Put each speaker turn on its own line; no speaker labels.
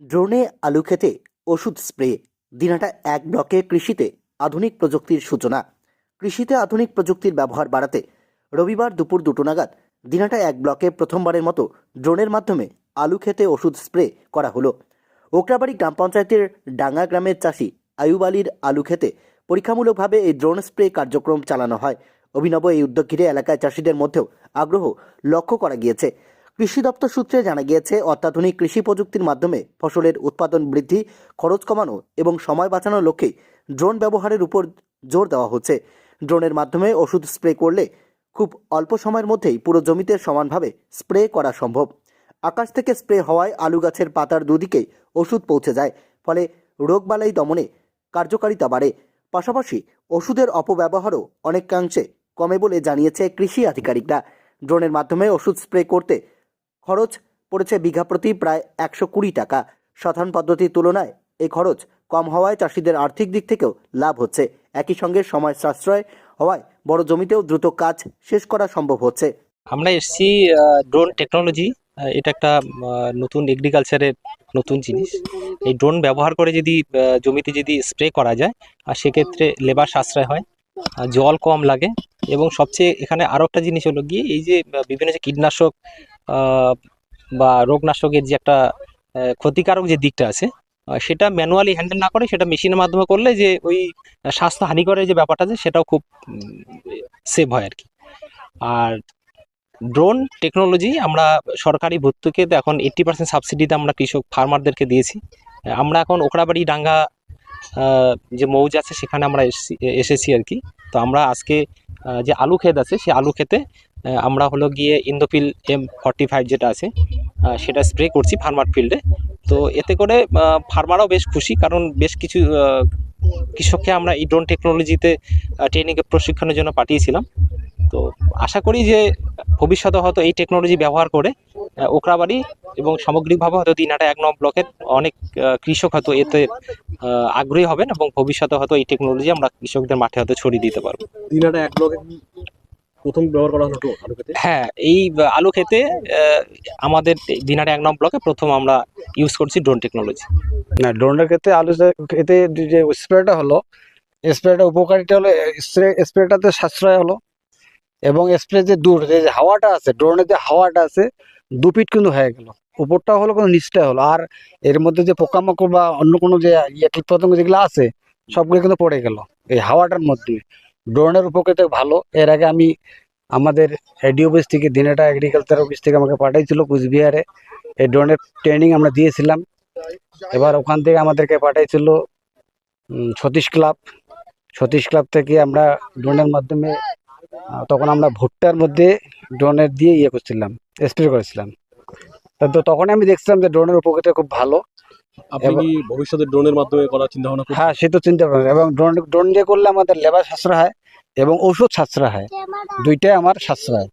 ড্রোনে আলু খেতে ওষুধ স্প্রে, দিনাটা এক ব্লকে কৃষিতে আধুনিক প্রযুক্তির সূচনা। কৃষিতে আধুনিক প্রযুক্তির ব্যবহার বাড়াতে রবিবার দুপুর দুটো নাগাদ দিনাটা এক ব্লকে প্রথমবারের মতো ড্রোনের মাধ্যমে আলু খেতে ওষুধ স্প্রে করা হলো। ওকরাবাড়ি গ্রাম পঞ্চায়েতের ডাঙ্গা গ্রামের চাষি আয়ুব আলীর আলু খেতে পরীক্ষামূলকভাবে এই ড্রোন স্প্রে কার্যক্রম চালানো হয়। অভিনব এই উদ্যোগ ঘিরে এলাকায় চাষিদের মধ্যেও আগ্রহ লক্ষ্য করা গিয়েছে। কৃষি দপ্তর সূত্রে জানা গিয়েছে, অত্যাধুনিক কৃষি প্রযুক্তির মাধ্যমে ফসলের উৎপাদন বৃদ্ধি, খরচ কমানো এবং সময় বাঁচানোর লক্ষ্যে ড্রোন ব্যবহারের উপর জোর দেওয়া হচ্ছে। ড্রোনের মাধ্যমে ওষুধ স্প্রে করলে খুব অল্প সময়ের মধ্যেই পুরো জমিতে সমানভাবে স্প্রে করা সম্ভব। আকাশ থেকে স্প্রে হওয়ায় আলু গাছের পাতার দুদিকেই ওষুধ পৌঁছে যায়, ফলে রোগবালাই দমনে কার্যকারিতা বাড়ে। পাশাপাশি ওষুধের অপব্যবহারও অনেকাংশে কমে বলে জানিয়েছে কৃষি আধিকারিকরা। ড্রোনের মাধ্যমে ওষুধ স্প্রে করতে খরচ পড়েছে বিঘা প্রতি প্রায় একশো কুড়ি টাকা। সাধারণ পদ্ধতির তুলনায় এই খরচ কম হওয়ায় চাষিদের আর্থিক দিক থেকেও লাভ হচ্ছে। একই সঙ্গে সময় সাশ্রয় হওয়ায় বড় জমিতেও দ্রুত কাজ শেষ করা সম্ভব হচ্ছে।
আমরা এসছি ড্রোন টেকনোলজি এটা একটা নতুন এগ্রিকালচারের নতুন জিনিস। এই ড্রোন ব্যবহার করে যদি জমিতে যদি স্প্রে করা যায়, আর সেক্ষেত্রে লেবার সাশ্রয় হয় জল কম লাগে। এবং সবচেয়ে এখানে আরও একটা জিনিস হলো গিয়ে, এই যে বিভিন্ন যে কীটনাশক বা রোগনাশকের যে একটা ক্ষতিকারক যে দিকটা আছে সেটা ম্যানুয়ালি হ্যান্ডেল না করে, সেটা মেশিনের মাধ্যমে করলে যে ওই স্বাস্থ্য হানিকরের যে ব্যাপারটা আছে, সেটাও খুব সেভ হয় আর কি আর ড্রোন টেকনোলজি আমরা সরকারি ভর্তুকিতে এখন এইট্টি পার্সেন্ট সাবসিডিতে আমরা কৃষক ফার্মারদেরকে দিয়েছি। আমরা এখন ওকরাবাড়ি ডাঙ্গা যে মৌজ আছে, সেখানে আমরা এসেছি আর কি তো আমরা আজকে যে আলু ক্ষেত আছে সেই আলু ক্ষেতে আমরা হলো গিয়ে ইন্দোপিল এম ফর্টি ফাইভ যেটা আছে সেটা স্প্রে করছি ফার্মার ফিল্ডে তো এতে করে ফার্মারও বেশ খুশি, কারণ বেশ কিছু কৃষককে আমরা এই ড্রোন টেকনোলজিতে ট্রেনিংয়ে প্রশিক্ষণের জন্য পাঠিয়েছিলাম। তো আশা করি যে ভবিষ্যতে হয়তো এই টেকনোলজি ব্যবহার করে ওকরাবাড়ি এবং সামগ্রিকভাবে হয়তো দিনাটা এক নম্বর ব্লকের অনেক কৃষক হয়তো এতে আগ্রহী হবেন এবং ভবিষ্যতে হয়তো এই টেকনোলজি আমরা কৃষকদের মাঠে হয়তো ছড়িয়ে দিতে পারব।
দিনাটা এক ব্লকে প্রথম ব্যবহার করা হলো আলু খেতে
হ্যাঁ এই আলু খেতে আহ, আমাদের দিনাটা এক নম্বর ব্লকে প্রথম আমরা ইউজ করছি ড্রোন টেকনোলজি
না ড্রোনের ক্ষেত্রে আলু খেতে যে স্প্রেটা হলো স্প্রেটা উপকারিতা হলো স্প্রে স্প্রেটাতে সাশ্রয় হলো এবং স্প্রে যে দূর যে হাওয়াটা আছে ড্রোনের যে হাওয়াটা আছে দু ফিট কিন্তু হয়ে গেল। উপরটা হলো কোনো নিচটা হলো। আর এর মধ্যে যে পোকামাকড় বা অন্য কোনো যে ইয়ে কীট পতঙ্গ যেগুলো আছে সবগুলো কিন্তু পড়ে গেল এই হাওয়াটার মধ্যে। ড্রোনের উপকৃত ভালো। এর আগে আমি আমাদের এডি অফিস থেকে, দিনেটা এগ্রিকালচার অফিস থেকে আমাকে পাঠাইছিল কুচবিহারে। এই ড্রোনের ট্রেনিং আমরা দিয়েছিলাম। এবার ওখান থেকে আমাদেরকে পাঠাইছিল সতীশ ক্লাব। সতীশ ক্লাব থেকে আমরা ড্রোনের মাধ্যমে তখন আমরা ভুট্টার মধ্যে ড্রোনের দিয়ে ইয়ে করছিলাম স্প্রে করেছিলাম। তো তখন আমি দেখছিলাম যে ড্রোনের উপকৃত খুব ভালো।
আপনি ভবিষ্যতে ড্রোনের মাধ্যমে করার চিন্তা ভাবনা
হ্যাঁ সে তো চিন্তা ভাবনা। এবং ড্রোন ড্রোন দিয়ে করলে আমাদের লেবার সাশ্রয় হয় এবং ওষুধ সাশ্রয় হয়। দুইটাই আমার সাশ্রয়।